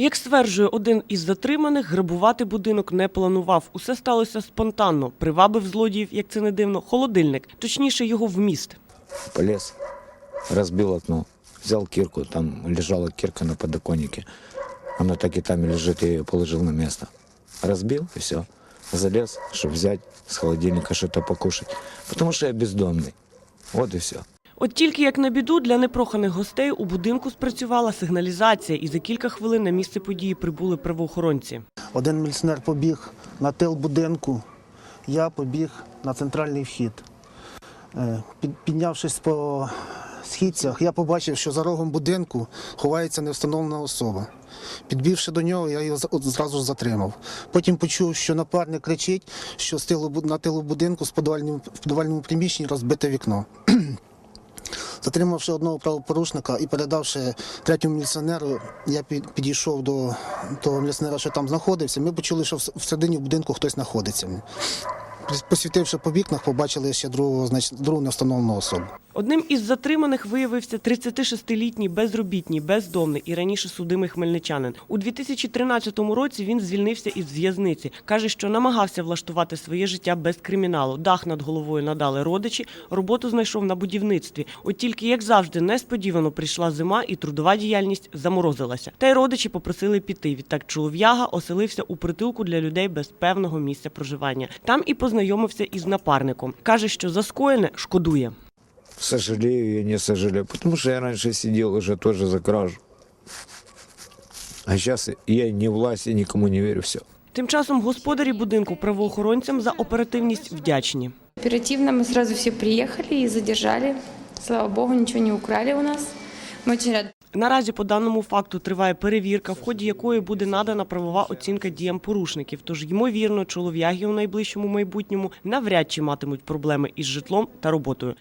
Як стверджує один із затриманих, грабувати будинок не планував. Усе сталося спонтанно. Привабив злодіїв, як це не дивно, холодильник, точніше його вміст. Полез, разбил окно, взял кирку, там лежала кирка на подоконнике. Она так и там и лежит, я ее положил на место. Разбил и все. Залез, чтобы взять с холодильника что-то покушать. Потому что я бездомный. Вот и все. От тільки як на біду для непроханих гостей у будинку спрацювала сигналізація, і за кілька хвилин на місце події прибули правоохоронці. Один міліціонер побіг на тил будинку, я побіг на центральний вхід. Е, Піднявшись по східцях, я побачив, що за рогом будинку ховається невстановлена особа. Підбігши до нього, я його зразу затримав. Потім почув, що напарник кричить, що на тилу будинку в підвальному приміщенні розбите вікно. Затримавши одного правопорушника і передавши третьому міліціонеру, я підійшов до того міліціонера, що там знаходився. Ми почули, що всередині будинку хтось знаходиться. Посвітивши по вікнах, побачили ще другого, значить, другу невстановлену особу. Одним із затриманих виявився 36-літній безробітній, бездомний і раніше судимий хмельничанин. У 2013 році він звільнився із в'язниці. Каже, що намагався влаштувати своє життя без криміналу. Дах над головою надали родичі, роботу знайшов на будівництві. От тільки, як завжди, несподівано прийшла зима і трудова діяльність заморозилася. Та й родичі попросили піти. Відтак чолов'яга оселився у притулку для людей без певного місця проживання. Там і познайомився із напарником. Каже, що за скоєне шкодує Сожалею, я не сожалею. Потому что я раньше сидел уже тоже за кражу. А сейчас я не власть, и никому не верю, все. Тим часом господарі будинку правоохоронцям за оперативність вдячні. Оперативно мы сразу все приехали и задержали. Слава богу, ничего не украли у нас. Мы очень рады. Наразі по даному факту триває перевірка, в ході якої буде надана правова оцінка діям порушників. Тож, ймовірно, чолов'яги у найближчому майбутньому навряд чи матимуть проблеми із житлом та роботою.